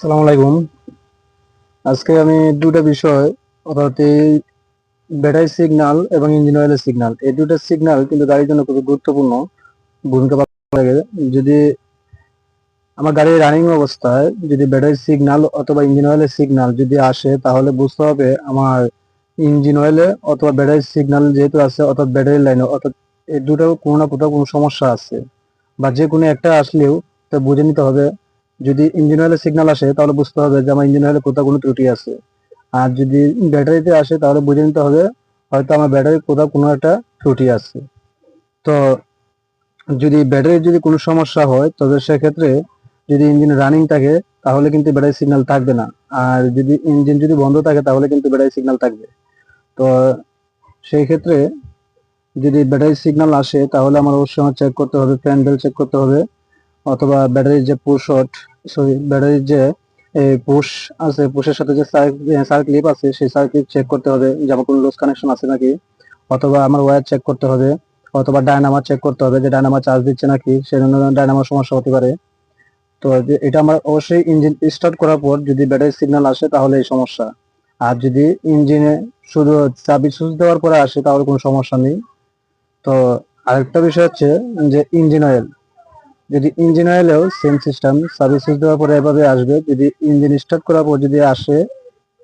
আসসালামু আলাইকুম। আজকে আমি দুটা বিষয়, অর্থাৎ এই ব্যাটারি সিগন্যাল এবং ইঞ্জিন অয়েলের সিগন্যাল এই দুটো সিগন্যাল কিন্তু গাড়ির জন্য খুবই গুরুত্বপূর্ণ ভূমিকা পালন যদি আমার গাড়ির রানিং অবস্থায় যদি ব্যাটারি সিগন্যাল অথবা ইঞ্জিন অয়েলের সিগন্যাল যদি আসে, তাহলে বুঝতে হবে আমার ইঞ্জিন অয়েলে অথবা ব্যাটারি সিগন্যাল যেহেতু আছে, অর্থাৎ ব্যাটারি লাইনে অর্থাৎ এই দুটো কোনো না কোথাও কোনো সমস্যা আছে। বা যে কোনো একটা আসলেও তা বুঝে নিতে হবে যদি ইঞ্জিন অয়েলের সিগন্যাল আসে, তাহলে বুঝতে হবে যে আমার ইঞ্জিন অয়েলে কোথাও কোনো ত্রুটি আছে। আর যদি ব্যাটারিতে আসে, তাহলে বুঝে নিতে হবে হয়তো আমার ব্যাটারির কোথাও কোনো একটা ত্রুটি আছে। তো যদি ব্যাটারির যদি কোনো সমস্যা হয়, তবে সেক্ষেত্রে যদি ইঞ্জিন রানিং থাকে, তাহলে কিন্তু ব্যাটারি সিগন্যাল থাকবে না। আর যদি ইঞ্জিন যদি বন্ধ থাকে, তাহলে কিন্তু ব্যাটারি সিগন্যাল থাকবে। তো সেই ক্ষেত্রে যদি ব্যাটারি সিগন্যাল আসে, তাহলে আমার অবশ্যই আমার চেক করতে হবে ফ্যান বেল চেক করতে হবে। অথবা ব্যাটারির যে পুশ শট সরি ব্যাটারির যে এই পুশ আছে পুশের সাথে যে সার্কিট আছে, সেই সার্কিট চেক করতে হবে, যে আমার কোনো লুজ কানেকশন আছে নাকি। অথবা আমার ওয়্যার চেক করতে হবে, অথবা ডায়নামা চেক করতে হবে, যে ডায়নামা চার্জ দিচ্ছে নাকি সেজন্য ডায়নামার সমস্যা হতে পারে। তো এটা আমার অবশ্যই ইঞ্জিন স্টার্ট করার পর যদি ব্যাটারি সিগন্যাল আসে, তাহলে এই সমস্যা। আর যদি ইঞ্জিনে শুধু চাবি সুইচ দেওয়ার পরে আসে, তাহলে কোনো সমস্যা নেই। তো আরেকটা বিষয় হচ্ছে যে ইঞ্জিন অয়েল যদি ইঞ্জিন অয়েলেও সেম সিস্টেম সার্ভিস সুইচ দেওয়ার পরে এভাবে আসবে। যদি ইঞ্জিন স্টার্ট করার পর যদি আসে,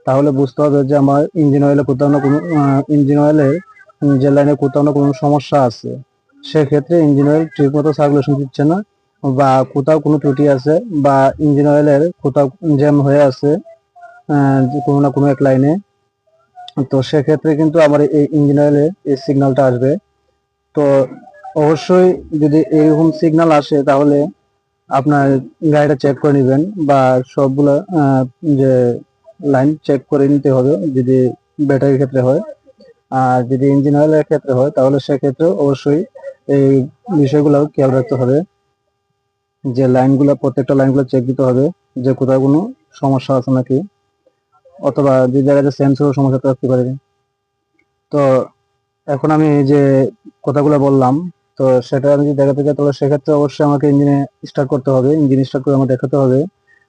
তাহলে বুঝতে হবে যে আমার ইঞ্জিন অয়েলে কোথাও না কোনো ইঞ্জিন অয়েলের যে লাইনে কোথাও না কোনো সমস্যা আছে। সেক্ষেত্রে ইঞ্জিন অয়েল ঠিক মতো সার্কুলেশন দিচ্ছে না, বা কোথাও কোনো ত্রুটি আছে, বা ইঞ্জিন অয়েলের কোথাও জ্যাম হয়ে আছে কোনো না কোনো এক লাইনে তো সেক্ষেত্রে কিন্তু আমার এই ইঞ্জিন অয়েলে এই সিগন্যালটা আসবে। তো অবশ্যই যদি এরকম সিগন্যাল আসে তাহলে আপনার গাড়িটা চেক করে নেবেন বা সবগুলো যে লাইন চেক করে নিতে হবে যদি ব্যাটারির ক্ষেত্রে হয়। আর যদি ইঞ্জিন অয়েলের ক্ষেত্রে হয় তাহলে সেক্ষেত্রে অবশ্যই এই বিষয়গুলো খেয়াল রাখতে হবে। যে লাইনগুলো প্রত্যেকটা লাইনগুলো চেক দিতে হবে যে কোথাও কোনো সমস্যা আছে নাকি। অথবা যে জায়গাতে সেন্সর সমস্যা থাকতে পারে। তো এখন আমি যে কথাগুলো বললাম তো সেটা আমি দেখাতে চাই, তাহলে সেক্ষেত্রে অবশ্যই আমাকে ইঞ্জিনে স্টার্ট করতে হবে, ইঞ্জিন স্টার্ট করে আমার দেখাতে হবে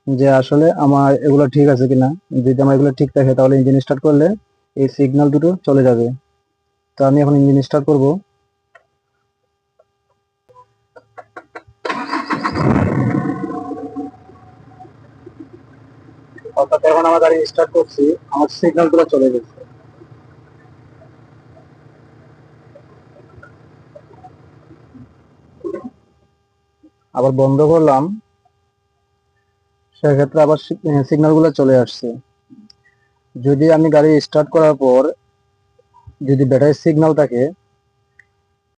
যে আসলে আমার এগুলো ঠিক আছে কিনা। যদি আমার এগুলো ঠিক থাকে, তাহলে ইঞ্জিন স্টার্ট করলে এই সিগন্যাল দুটো চলে যাবে। তো আমি এখন ইঞ্জিন স্টার্ট করব। অর্থাৎ এখন আমার গাড়ি স্টার্ট করছি, আমার সিগন্যালগুলো চলে গেছে। আবার বন্ধ করলাম, সেক্ষেত্রে আবার সিগন্যালগুলো চলে আসছে। যদি আমি গাড়ি স্টার্ট করার পর যদি ব্যাটারি সিগন্যাল থাকে